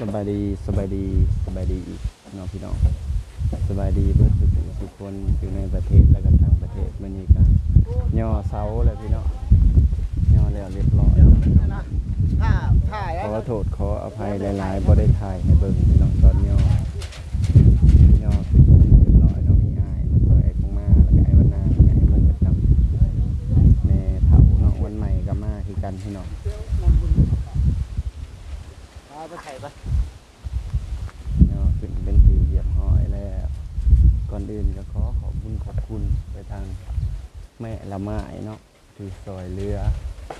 สบายดีสบายดีสบายดีอีกเน้องพี่น้องสบายดีเบิดทุกผู้ทุกคนอยู่ในประเทศและก็ต่างประเทศมื้อนี้ก็ย่อเสาแล้วพี่น้องย่อแล้วเรียบร้อยถ้าถ่ายขอโทษขออภัยหลายๆบ่ได้ถ่ายให้เบิ่งพี่น้องตอนย่อย่อขึ้นเรียบร้อยเนาะมีอายมาซอยไอ้คงมาแล้วก็ไอ้วันนาแล้วก็ไอ้เบิ่งประจำแม่เฒ่าเนาะวันใหม่ก็มาคือกันพี่น้อง เอาไปถ่ายไปเนาะขึ้นเป็นทีเหยียบห้อยแล้ว ก่อนอื่นก็ขอขอบคุณขอบคุณไปทางแม่ละไม้เนาะที่ซอยเรือ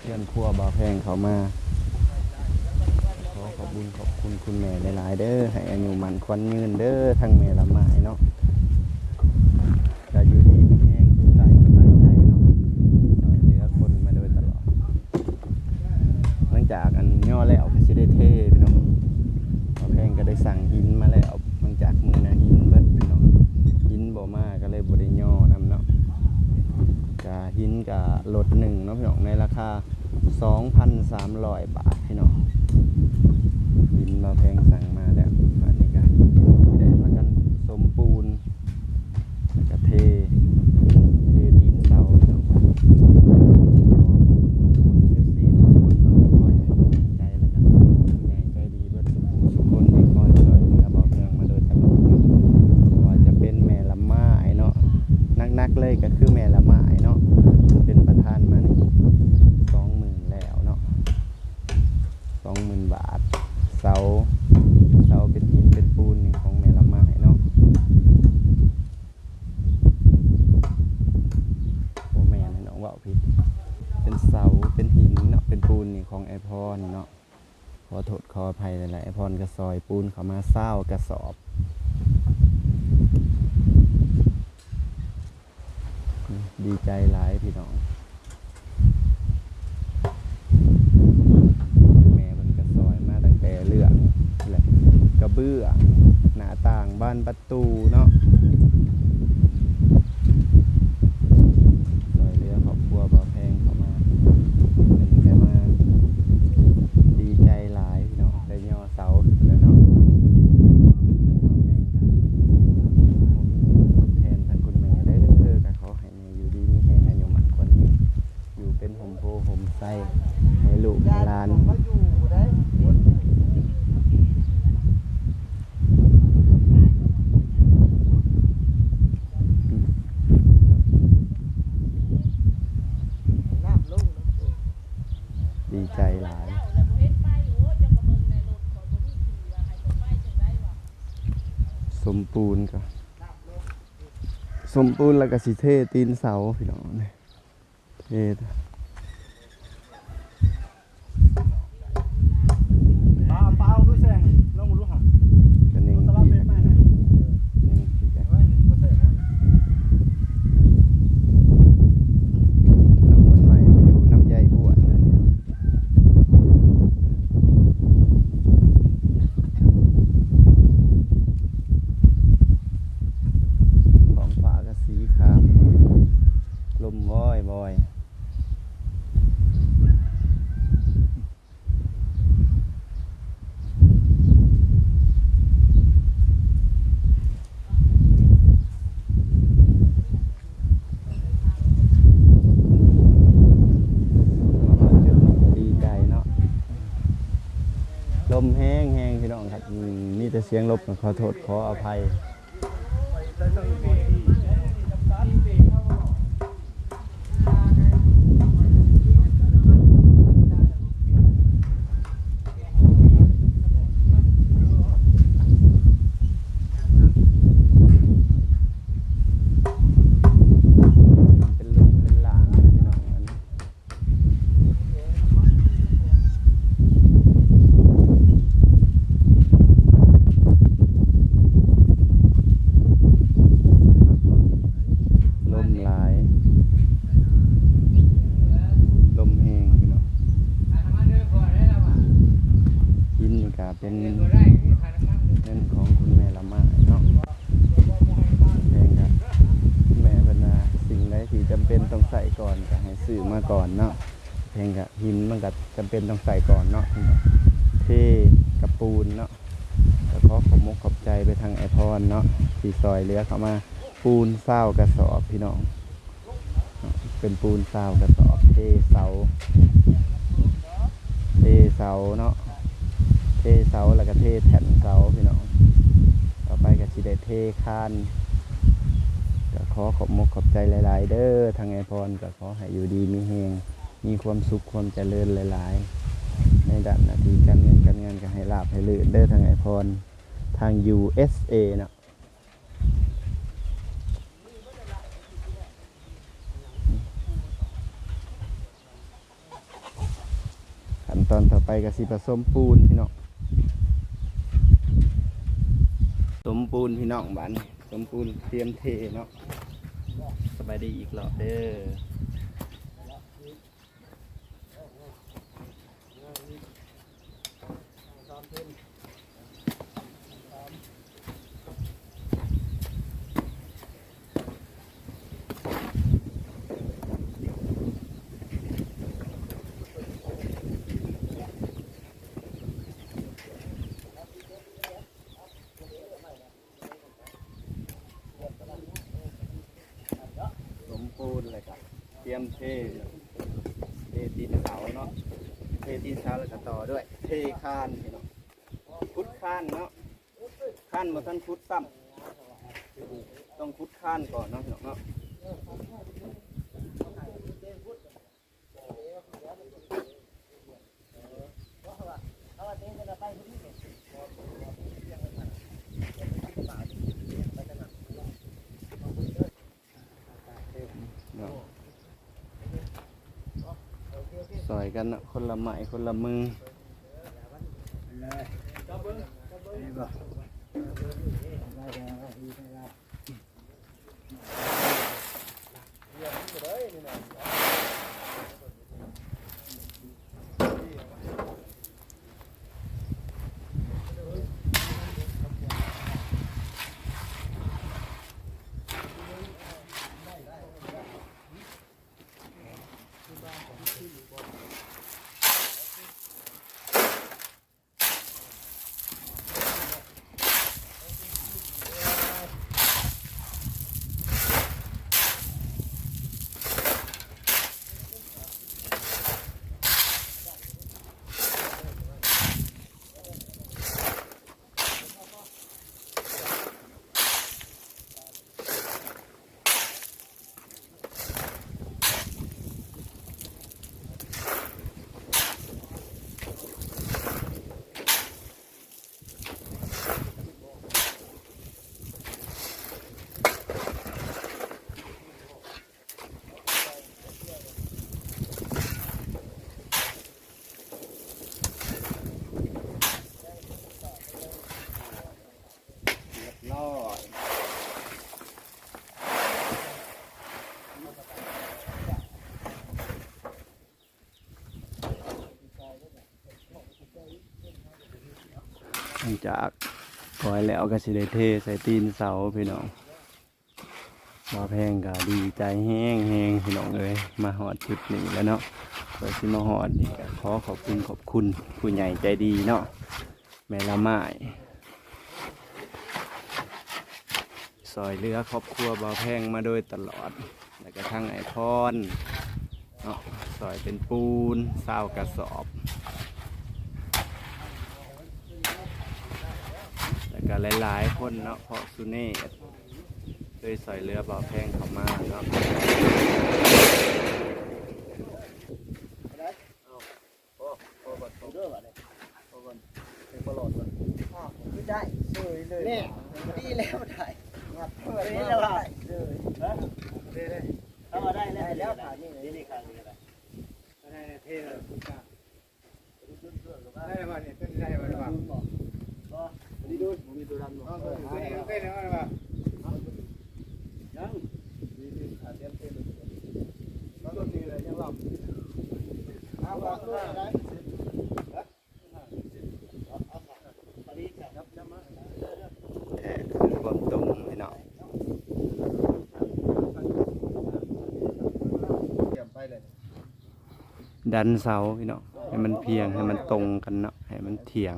เลื่อนพัวบ่าวแพงเขามา ขอขอบคุณขอบคุณคุณแม่หลายๆเด้อให้อายุมันควันยืนเด้อทางแม่ละไมเนาะก็อยู่ดีมีแห้งสุขใจสบายใจเนาะซอยเรือคนมาโดยตลอด หลังจากอันย่อแล้วก็สิได้เทพี่น้อง พอแพงก็ ได้สั่งหินมาแล้วมังจากมือนะหินเบิดพี่น้องหินบ่มาก็เลยบ่ได้ย่อนำเนาะกะหินกะลดหนึ่งเนาะพี่น้องในราคา 2,300 บาทพี่น้องหินเราแพงสั่งมาแล้วอันนี้ก็สิได้พากันสมปูนแล้วก็เท เทตีนเสาพี่น้อง FC ทุกคนเนาะที่คอยให้กำลังใจแล้วก็ผู้ใหญ่ใจดีเบิดทุกคนที่คอยช่วยเหลือเบาแพงมาโดยตลอดเนาะบ่ว่าจะเป็นแม่ละไม้เนาะนักๆเลยก็คือแม่ละไม้เนาะเป็นประธานมานี่สองหมื่นแล้วเนาะสองหมื่นบาท เสาเสาเป็นหินเป็นปูนนี่ของแม่ละไม้เนาะโอแม่นเนาะเว่าผิด เป็นเสา เป็นหินเนาะ เป็นปูนนี่ของไอพรเนาะ ขอโทษขออภัยหลายๆไอพรกระซอย ปูนเขามาเศร้ากระสอบดีใจหลายพี่น้องแม่มันกระซอยมาตั้งแต่เรื่องแหละกระเบื้องหน้าต่างบ้านประตูเนาะ ซอยเรือครอบครัวบ่าวแพงเข้ามาเป็นแกมา ดีใจหลายพี่น้องได้ย่อเสาแล้วเนาะทางบ่าวแพงกันผมแทนทางคุณแม่ได้เด้อก็ขอให้แม่อยู่ดีมีแฮงอายุมันคนยืนอยู่เป็นห่มโพห่มไส้ให้ลูกให้หลาน เขาอยู่ได้ น้ำลง ดีใจหลาย สมปูนก็สมปูนแล้วก็สิเทตีนเสาพี่น้องเนี่ยเท ปลาเปล่าด้วยแสงลงมาดูหา กันเอง ตลาด ดี เป็น นะ ไป ยัง เนี่ย ดีกัน เฮ้ยก็แสง น้ำมันใหม่มาอยู่น้ำใยอ้วนแล้วเนี่ยของฝาก็สีขามลมว้อยบอย ดีใจเนาะ ลมแห้งแห้งพี่น้องครับอืมนี่แต่ เสียงลบขอโทษขออภัย เป็นลูกเป็นหลานนะพี่น้องอันนี้ ลมหลาย ลมแห้งพี่น้องหินนี่ก็เป็นเงินของคุณแม่ละไม้เนาะแพงครับคุณแม่บรรณาสิ่งใดที่จำเป็นต้องใส่ก่อนก็ให้ซื้อมาก่อนเนาะแพงกับหินมันก็ จำเป็นต้องใส่ก่อนเนาะเทกับปูนเนาะก็ขอบใจไปทางไอพรเนาะสี่ซอยเหลือเข้ามาปูนเศร้ากระสอบพี่น้อง เป็นปูนเศร้ากระสอบเทเสาเทเสาเนาะเทเสาแล้วก็เทแผ่นเสาพี่น้อง ต่อไปก็สิได้เทคานก็ขอขอบมกขอบใจหลาย ๆ เด้อทางไอพรก็ขอให้อยู่ดีมีเฮง มีความสุขความเจริญหลาย ๆ ในด้านหนาทีการเงินการงานก็ให้ลาบให้ลื่นเด้อทางไอพรทาง USA เนาะขั้นตอนต่อไปก็สิผสมปูนพี่น้องสมปูนพี่น้องบ้านสมปูนเตรียมเทเนาะสบายดีอีกรอบเด้อ รียมเทเทตีนเสาเนาะเทตีนเสาแล้วก็ต่อด้วย เทคานพี่น้องพุดคานเนาะคานมาท่านพุดซ้ำต้องพุดคานก่อนเนาะพี่น้องเนาะเนาะ อยกันนะคนละไม้คนละมือเรีย จากปล่อยแล้วก็สิได้เทใส่ตีนเสาพี่น้องมาแพงก็ดีใจแห้งแห้งพี่น้องเอ้ยมาหอดจุดนี้แล้วเนาะเปิดสิมาหอดนี่ก็ขอขอบคุณขอบคุณผู้ใหญ่ใจดีเนาะแม่ละไม้ซอยเรือครอบครัวบ่าวแพงมาโดยตลอด แล้วก็ทั้งไอพอนเนาะซอยเป็นปูนเศร้ากระสอบ กับหลายๆ คนเนาะเพราะซูเน่เคยซอยเรือบ่าแพงเข้ามาเนาะได้สวยเลยนี่ดีแล้วได้งัดเพื่อนแล้วได้เลยฮะได้ได้เอามาได้แล้วแล้วผ่านนี่นี่นี่ครั้งนี้อะไรได้เท่เลยคุณกาได้มาเนี่ยต้นได้มาหรือเปล่าก็ดีดูมีตัวดำหนูเออเต้นเต้นแล้วหรือเปล่ายังดีดีขาเต็มเต็มเลยก็ต้นนี้เลยยังหลับเอาไปได้ แท้คือความตรงพี่น้องดันเสาพี่น้องให้มันเพียงให้มันตรงกันเนาะให้มันเถียง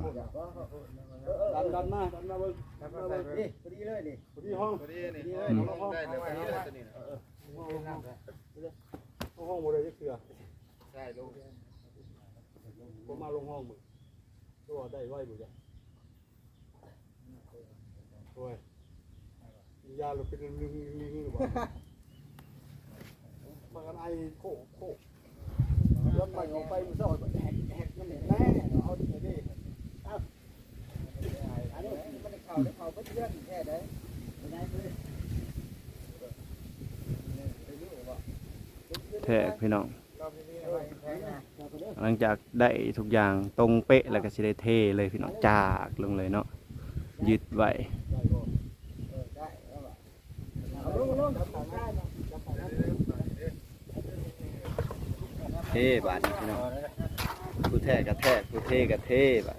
ดันดันมาดันมาเบิ่งดันมาเบิ่งนี่พอดีเลยนี่พอดีห้องพอดีนี่ห้องได้เลยไปเลยตัวนี้นะห้องห้องห้องบ่ได้จักเทื่อใช่ลง บ่มาลงห้องมึงตัวได้ไว้บ่จ้ะโอ้ยยาเราเป็นลิงลิงหรือเปล่ามากันไอโคโคแล้วไปเอาไปมันซอยแหกแหกมันแน่เอาดิดิอันนี้มันได้เข้าได้เข้าบ่เยอะแค่ใดไม่ได้เลยแทกพี่น้อง เราไม่มีอะไรแพ้นะ หลังจากได้ทุกอย่างตรงเป๊ะแล้วก็สิได้เทเลยพี่น้องจากลงเลยเนาะยึดไว้เออได้แล้วอะเอาลงลงทำได้เนาะเทบาดนี้พี่น้องผู้แท้กระแทกผู้เทกระเทบาด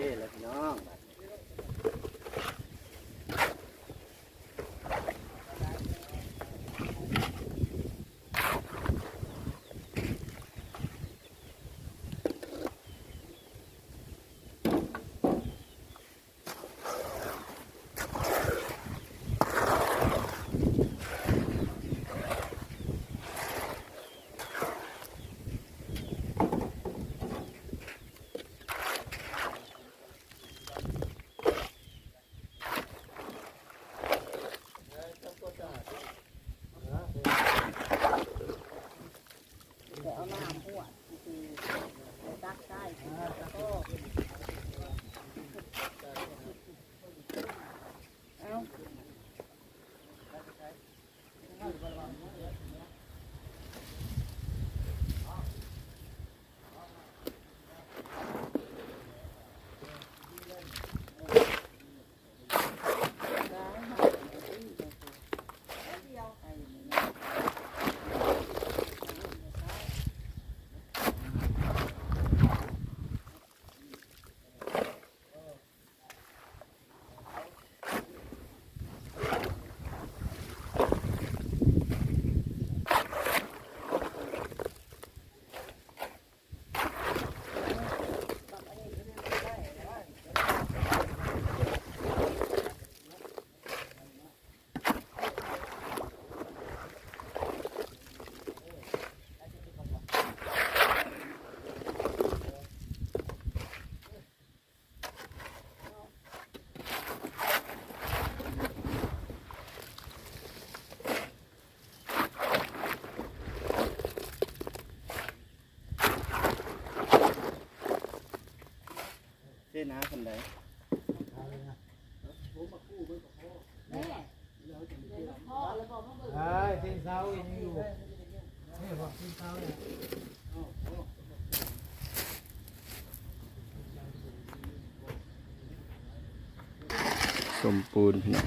ะสอแล้วพี่น้อง เท่นะคนใดใช่ที่เสายังอยู่นี่บอกที่เสาเนี่ยสมปูนพี่น้อง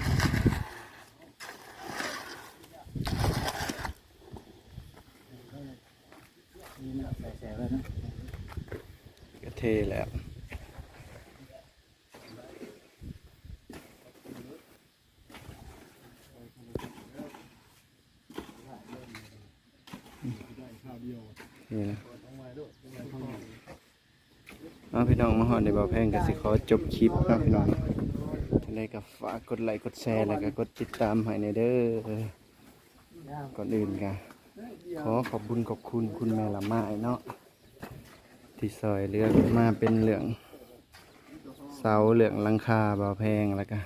เทแล้วนี่นะ เอาพี่น้องมาหอดในบ่อแพงก็สิขอจบคลิปนะพี่น้องอะไรก็ฝากกดไลค์กดแชร์แล้วก็กดติดตามให้ในเด้อก่อนอื่นกันขอขอบคุณขอบคุณคุณแม่ละไม้เนาะที่ซอยเลือกมาเป็นเหลืองเสาเหลืองหลังคาเบาแพงแล้วก็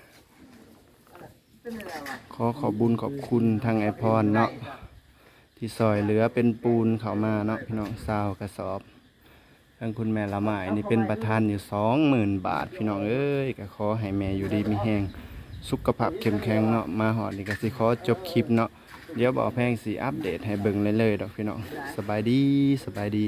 ขอขอบบุญขอบคุณทางไอพรเนาะที่ซอยเหลือเป็นปูนเขามาเนาะพี่น้องซาวกระสอบ ทางคุณแม่ละไม้นี่เป็นประธานอยู่สองหมื่นบาท พี่น้องเอ้ยก็ขอให้แม่อยู่ดีมีแห้งสุขภาพเข้มแข็งเนาะมาหอดนี่ก็สิขอจบคลิปเนาะเดี๋ยวบอกแพงสีอัปเดตให้เบิ่งเลยๆดอกพี่น้องสบายดีสบายดี